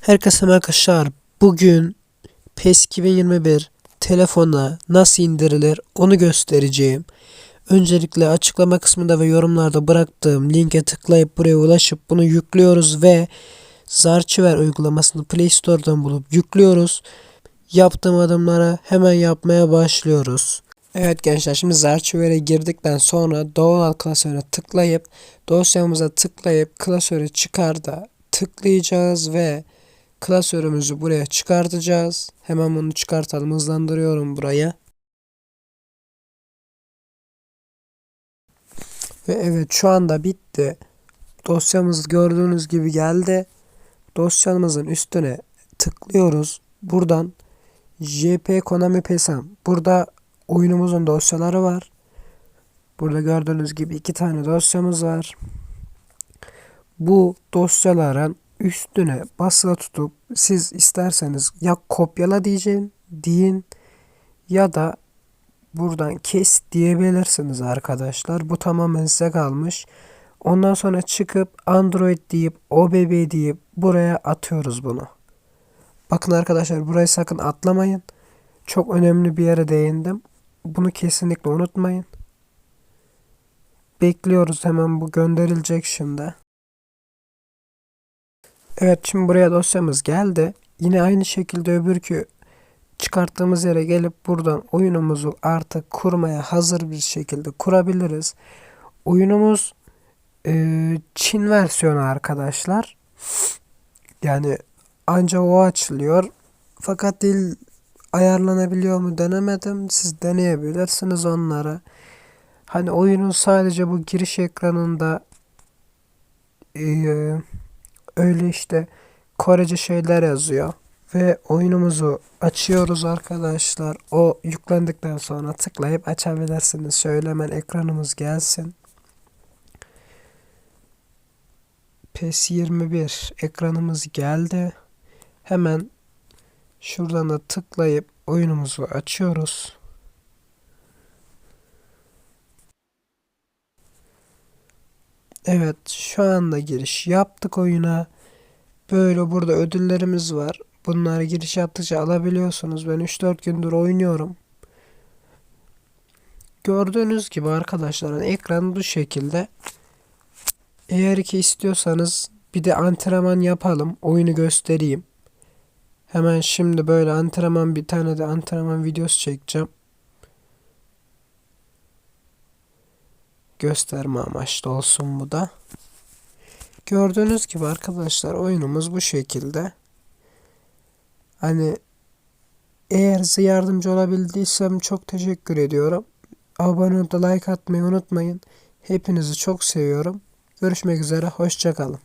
Herkese merhaba arkadaşlar. Bugün PES 2021 telefona nasıl indirilir onu göstereceğim. Öncelikle açıklama kısmında ve yorumlarda bıraktığım linke tıklayıp buraya ulaşıp bunu yüklüyoruz ve Zarchiver uygulamasını Play Store'dan bulup yüklüyoruz. Yaptığım adımlara hemen yapmaya başlıyoruz. Evet gençler şimdi Zarchiver'e girdikten sonra doğal klasörüne tıklayıp dosyamıza tıklayıp klasörü çıkarda tıklayacağız ve klasörümüzü buraya çıkartacağız. Hemen bunu çıkartalım. Hızlandırıyorum buraya. Ve evet şu anda bitti. Dosyamız gördüğünüz gibi geldi. Dosyamızın üstüne tıklıyoruz. Buradan JP Konami Pesam. Burada oyunumuzun dosyaları var. Burada gördüğünüz gibi iki tane dosyamız var. Bu dosyaların üstüne basılı tutup siz isterseniz ya kopyala diyeceğim deyin ya da buradan kes diyebilirsiniz arkadaşlar. Bu tamamen size kalmış. Ondan sonra çıkıp Android deyip OBB deyip buraya atıyoruz bunu. Bakın arkadaşlar burayı sakın atlamayın. Çok önemli bir yere değindim. Bunu kesinlikle unutmayın. Bekliyoruz hemen bu gönderilecek şimdi. Evet şimdi buraya dosyamız geldi. Yine aynı şekilde öbürkü çıkarttığımız yere gelip buradan oyunumuzu artık kurmaya hazır bir şekilde kurabiliriz. Oyunumuz e, Çin versiyonu arkadaşlar. Yani ancak o açılıyor. Fakat dil ayarlanabiliyor mu denemedim. Siz deneyebilirsiniz onları. Hani oyunun sadece bu giriş ekranında e, öyle işte Korece şeyler yazıyor. Ve oyunumuzu açıyoruz arkadaşlar. O yüklendikten sonra tıklayıp açabilirsiniz. Şöyle hemen ekranımız gelsin. PES 21 ekranımız geldi. Hemen şuradan da tıklayıp oyunumuzu açıyoruz. Evet şu anda giriş yaptık oyuna. Böyle burada ödüllerimiz var. Bunları giriş yaptıkça alabiliyorsunuz. Ben 3-4 gündür oynuyorum. Gördüğünüz gibi arkadaşlar ekran bu şekilde. Eğer ki istiyorsanız bir de antrenman yapalım. Oyunu göstereyim. Hemen şimdi böyle antrenman bir tane de antrenman videosu çekeceğim. Gösterme amaçlı olsun bu da. Gördüğünüz gibi arkadaşlar oyunumuz bu şekilde. Hani eğer size yardımcı olabildiysem çok teşekkür ediyorum. Abone olup da like atmayı unutmayın. Hepinizi çok seviyorum. Görüşmek üzere. Hoşçakalın.